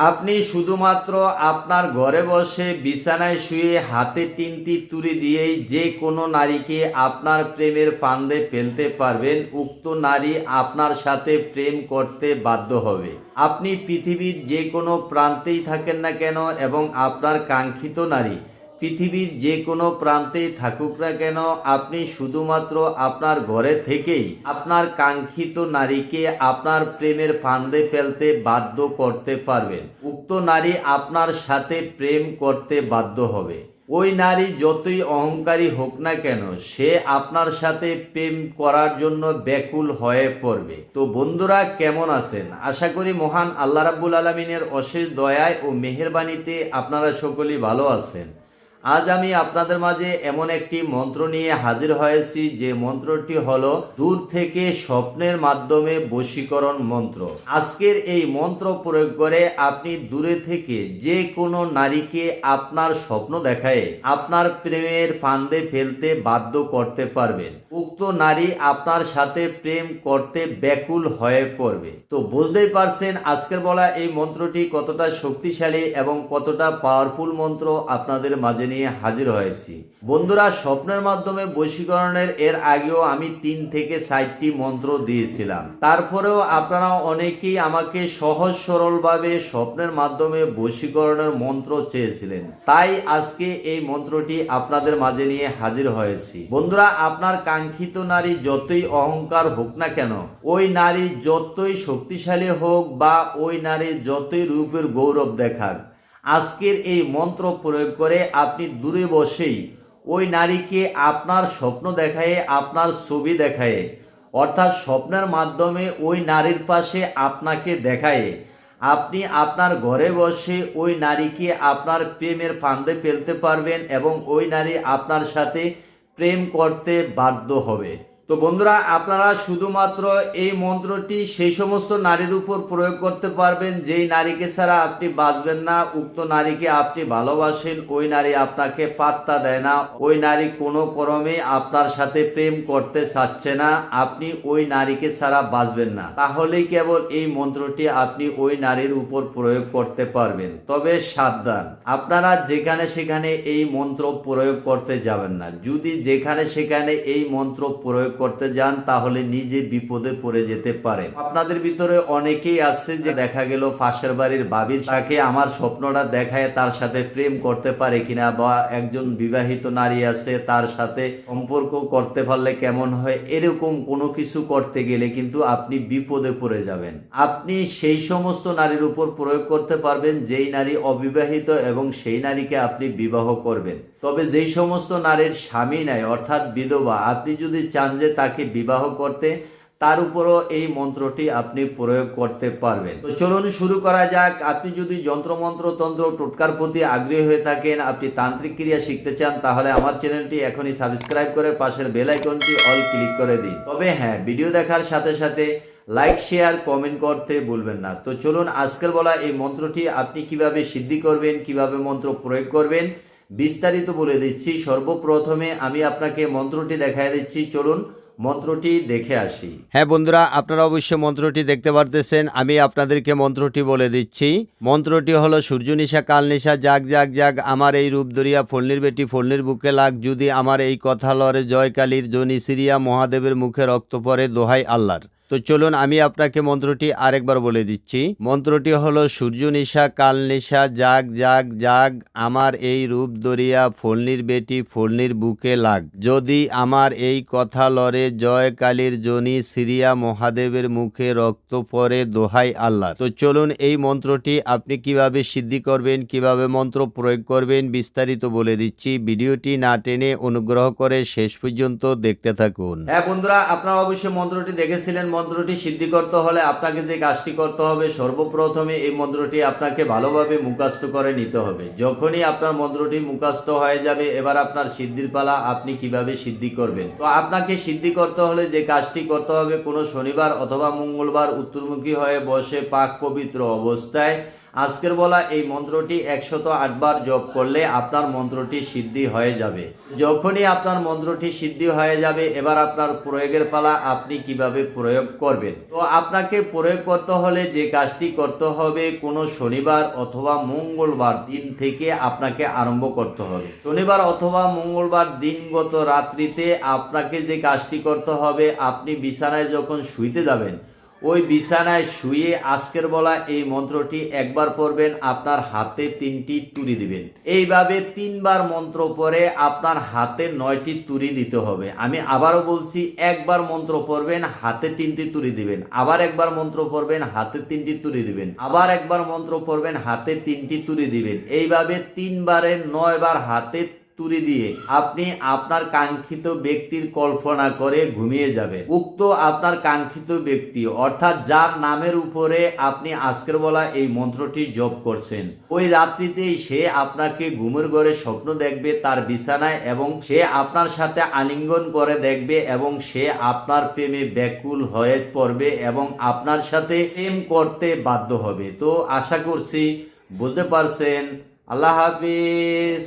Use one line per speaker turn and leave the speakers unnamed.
আপনি শুধুমাত্র আপনার ঘরে বসে বিছানায় শুয়ে হাতে তিনটি তুলি দিয়েই যে কোনো নারীকে আপনার প্রেমের ফান্দে ফেলতে পারবেন, উক্ত নারী আপনার সাথে প্রেম করতে বাধ্য হবে। আপনি পৃথিবীর যে কোনো প্রান্তেই থাকেন না কেন এবং আপনার কাঙ্ক্ষিত নারী পৃথিবীর যে কোনো প্রান্তে থাকুক না কেন, আপনি শুধুমাত্র আপনার ঘরে থেকেই আপনার কাঙ্ক্ষিত নারীকে আপনার প্রেমের ফান্দে ফেলতে বাধ্য করতে পারবেন। উক্ত নারী আপনার সাথে প্রেম করতে বাধ্য হবে। ওই নারী যতই অহংকারী হোক না কেন, সে আপনার সাথে প্রেম করার জন্য ব্যাকুল হয়ে পড়বে। তো বন্ধুরা, কেমন আছেন? আশা করি মহান আল্লাহ রাব্বুল আলমিনের অশেষ দয়ায় ও মেহেরবানিতে আপনারা সকলেই ভালো আছেন। আজ আমি আপনাদের মাঝে এমন একটি মন্ত্র নিয়ে হাজির হয়েছি, যে মন্ত্রটি হলো, দূর থেকে স্বপ্নের মাধ্যমে বশীকরণ মন্ত্র। আজকের এই মন্ত্র প্রয়োগ করে আপনি দূরে থেকে যে কোনো নারীকে আপনার স্বপ্ন দেখায় আপনার প্রেমের ফান্দে ফেলতে বাধ্য করতে পারবেন। উক্ত নারী আপনার সাথে প্রেম করতে ব্যাকুল হয়ে পড়বে। তো বুঝতেই পারছেন, আজকের বলা এই মন্ত্রটি কতটা শক্তিশালী এবং কতটা পাওয়ারফুল মন্ত্র আপনাদের মাঝে নিয়ে হাজির হয়েছি। বন্ধুরা, স্বপ্নের মাধ্যমে বশীকরণের এর আগেও আমি তিন থেকে চারটি মন্ত্র দিয়েছিলাম। তারপরেও আপনারা অনেকেই আমাকে সহজ সরলভাবে স্বপ্নের মাধ্যমে বশীকরণের মন্ত্র চেয়েছিলেন। তাই আজকে এই মন্ত্রটি আপনাদের মাঝে নিয়ে হাজির হয়েছি। বন্ধুরা, আপনার কাঙ্ক্ষিত নারী যতই অহংকার হোক না কেন, ওই নারী যতই শক্তিশালী হোক বা ওই নারী যতই রূপের গৌরব দেখাক আজকের এই মন্ত্র প্রয়োগ করে আপনি দূরে বসেই ওই নারীকে আপনার স্বপ্ন দেখায়, আপনার ছবি দেখায়, অর্থাৎ স্বপ্নের মাধ্যমে ওই নারীর পাশে আপনাকে দেখায়, আপনি আপনার ঘরে বসে ওই নারীকে আপনার প্রেমের ফান্দে ফেলতে পারবেন এবং ওই নারী আপনার সাথে প্রেম করতে বাধ্য হবে। তো বন্ধুরা, আপনারা শুধুমাত্র এই মন্ত্রটি সেই সমস্ত নারীর উপর প্রয়োগ করতে পারবেন। যেই নারীকে ছাড়া আপনি বাঁচবেন না, উক্ত নারীকে আপনি ভালোবাসেন, ওই নারী আপনাকে পাত্তা দেয় না, ওই নারী কোনো ক্রমে আপনার সাথে প্রেম করতে চাচ্ছে না, আপনি ওই নারীকে ছাড়া বাঁচবেন না। তাহলেই কেবল এই মন্ত্রটি আপনি ওই নারীর উপর প্রয়োগ করতে পারবেন। তবে সাবধান, আপনারা যেখানে সেখানে এই মন্ত্র প্রয়োগ করতে যাবেন না। যদি যেখানে সেখানে এই মন্ত্র প্রয়োগ করতে যান, তাহলে নিজে বিপদে পড়ে যেতে পারে। আপনাদের ভিতরে অনেকেই আছে যে দেখা গেল পাশের বাড়ির বাবির তাকে আমার স্বপ্নটা দেখায়, তার সাথে প্রেম করতে পারে কিনা বা একজন বিবাহিত নারী আছে, তার সাথে সম্পর্ক করতে পারলে কেমন হয়, এরকম কোনো কিছু করতে গেলে কিন্তু আপনি বিপদে পড়ে যাবেন। আপনি সেই সমস্ত নারীর উপর প্রয়োগ করতে পারবেন, যেই নারী অবিবাহিত এবং সেই নারীকে আপনি বিবাহ করবেন। তবে যেই সমস্ত নারীর স্বামী নাই, অর্থাৎ বিধবা, আপনি যদি চান যে তাকে বিবাহ করতে, তার উপরও এই মন্ত্রটি আপনি প্রয়োগ করতে পারবেন। তো চলুন শুরু করা যাক। আপনি যদি যন্ত্রমন্ত্র তন্ত্র টোটকার প্রতি আগ্রহী হয়ে থাকেন, আপনি তান্ত্রিক ক্রিয়া শিখতে চান, তাহলে আমার চ্যানেলটি এখনই সাবস্ক্রাইব করে পাশের বেল আইকনটি অল ক্লিক করে দিন। তবে হ্যাঁ ভিডিও দেখার সাথে সাথে লাইক, শেয়ার, কমেন্ট করতে ভুলবেন না। তো চলুন আজকের বলা এই মন্ত্রটি আপনি কীভাবে সিদ্ধি করবেন, কীভাবে মন্ত্র প্রয়োগ করবেন, বিস্তারিত বলে দিচ্ছি। সর্বপ্রথমে আমি আপনাকে মন্ত্রটি দেখায় দিচ্ছি। চলুন মন্ত্রটি দেখে আসি।
হ্যাঁ বন্ধুরা, আপনারা অবশ্যই মন্ত্রটি দেখতে পারতেছেন। আমি আপনাদেরকে মন্ত্রটি বলে দিচ্ছি। মন্ত্রটি হলো সূর্য নিশা কাল নিশা জাগ জাগ জাগ, আমার এই রূপ দরিয়া ফলনির বেটি ফলনির বুকে লাগ, যদি আমার এই কথা লড়ে জয়কালীর জনি সিরিয়া মহাদেবের মুখে রক্ত পরে দোহাই আল্লাহর। তো চলুন আমি আপনাকে মন্ত্রটি আরেকবার বলে দিচ্ছি। মন্ত্রটি হলো, সূর্য নিশা, কাল নিশা, জাগ জাগ জাগ, আমার এই রূপ দরিয়া, ফলনির বেটি, ফলনির বুকে লাগ। যদি আমার এই কথা লরে জয় কালীর জনি সিরিয়া মহাদেবের মুখে রক্ত পরে দোহাই আল্লাহ তো চলুন এই মন্ত্রটি আপনি কীভাবে সিদ্ধি করবেন, কীভাবে মন্ত্র প্রয়োগ করবেন বিস্তারিত বলে দিচ্ছি। ভিডিওটি না টেনে অনুগ্রহ করে শেষ পর্যন্ত দেখতে থাকুন।
হ্যাঁ বন্ধুরা, আপনারা অবশ্যই মন্ত্রটি দেখেছিলেন। মন্ত্রটি সিদ্ধি করতে হলে আপনাকে যে কাজটি করতে হবে, সর্বপ্রথমে এই মন্ত্রটি আপনাকে ভালোভাবে মুখাস্ত করে নিতে হবে। যখনই আপনার মন্ত্রটি মুখাস্ত হয়ে যাবে, এবার আপনার সিদ্ধির পালা আপনি কীভাবে সিদ্ধি করবেন। তো আপনাকে সিদ্ধি করতে হলে যে কাজটি করতে হবে, কোনো শনিবার অথবা মঙ্গলবার উত্তরমুখী হয়ে বসে পাক পবিত্র অবস্থায় আজকের বলা এই মন্ত্রটি একশত আটবার জপ করলে আপনার মন্ত্রটি সিদ্ধি হয়ে যাবে। যখনই আপনার মন্ত্রটি সিদ্ধি হয়ে যাবে, এবার আপনার প্রয়োগের পালা আপনি কীভাবে প্রয়োগ করবেন? তো আপনাকে প্রয়োগ করতে হলে যে কাজটি করতে হবে, কোনো শনিবার অথবা মঙ্গলবার দিন থেকে আপনাকে আরম্ভ করতে হবে। শনিবার অথবা মঙ্গলবার দিনগত রাত্রিতে আপনাকে যে কাজটি করতে হবে, আপনি বিছানায় যখন শুইতে যাবেন ওই বিছানায় শুয়ে আজকের বলা এই মন্ত্রটি একবার পড়বেন, আপনার হাতে তিনটি তুড়ি দিবেন। এইভাবে তিনবার মন্ত্র পরে আপনার হাতে নয়টি তুড়ি দিতে হবে। আমি আবারও বলছি, একবার মন্ত্র পড়বেন, হাতে তিনটি তুড়ি দিবেন। আবার একবার মন্ত্র পড়বেন, হাতে তিনটি তুড়ি দিবেন। আবার একবার মন্ত্র পড়বেন, হাতে তিনটি তুড়ি দিবেন। এইভাবে তিনবারে নয়বার হাতে তুড়ি দিয়ে আপনি আপনার কাঙ্ক্ষিত ব্যক্তির কল্পনা করে ঘুমিয়ে যাবে উক্ত আপনার কাঙ্ক্ষিত ব্যক্তি, অর্থাৎ যার নামের উপরে আপনি আজকের বলা এই মন্ত্রটি জপ করছেন, ওই রাত্রিতেই সে আপনাকে ঘুমের ঘরে স্বপ্ন দেখবে তার বিছানায় এবং সে আপনার সাথে আলিঙ্গন করে দেখবে এবং সে আপনার প্রেমে ব্যাকুল হয়ে পড়বে এবং আপনার সাথে প্রেম করতে বাধ্য হবে। তো আশা করছি বুঝতে পারছেন। আল্লাহ হাফিজ।